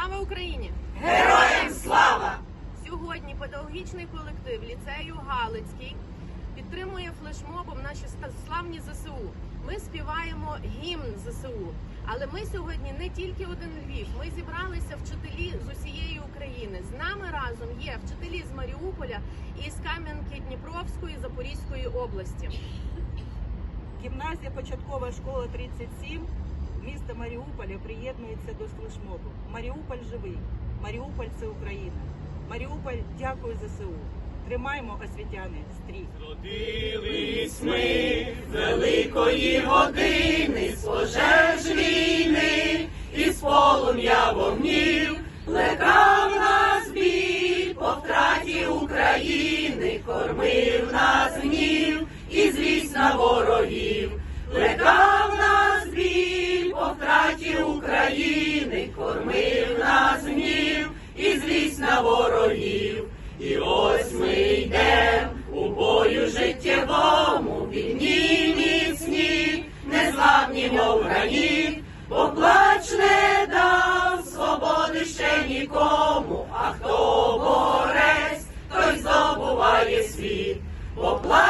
Слава Україні! Героям слава! Сьогодні педагогічний колектив ліцею Галицький підтримує флешмобом наші славні ЗСУ. Ми співаємо гімн ЗСУ. Але ми сьогодні не тільки один Львів. Ми зібралися вчителі з усієї України. З нами разом є вчителі з Маріуполя і з Кам'янки Дніпровської Запорізької області. Гімназія початкова школа 37 міста Маріуполя приєднується до флешмобу. Маріуполь живий. Маріуполь це Україна. Маріуполь дякую ЗСУ. Тримаємо освітяни стрій. Родились ми великої години, з пожеж війни, і з полум'я вогнів, плекав нас бій по втраті України, кормив нас гнів і злість на ворогів, плекав України, кормив нас гнів і злість на ворогів. І ось ми йдем у бою життєвому, вільні міцні, незламні, мов граніт, бо плач не дав свободи ще нікому, а хто борець, той здобуває світ, бо плач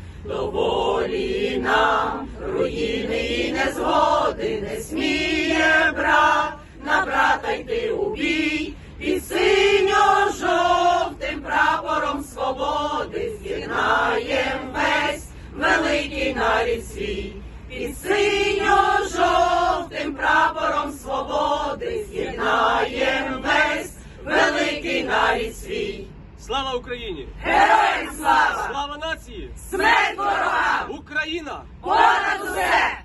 Доволі нам руїни і незгоди не сміє брат. На брата йти у бій, під синьо-жовтим прапором свободи з'єднаєм весь великий нарід свій, під синьо-жовтим прапором свободи з'єднаєм весь великий нарід свій. Слава Україні! Героям слава! Слава нації! Смерть ворогам! Україна! Понад усе!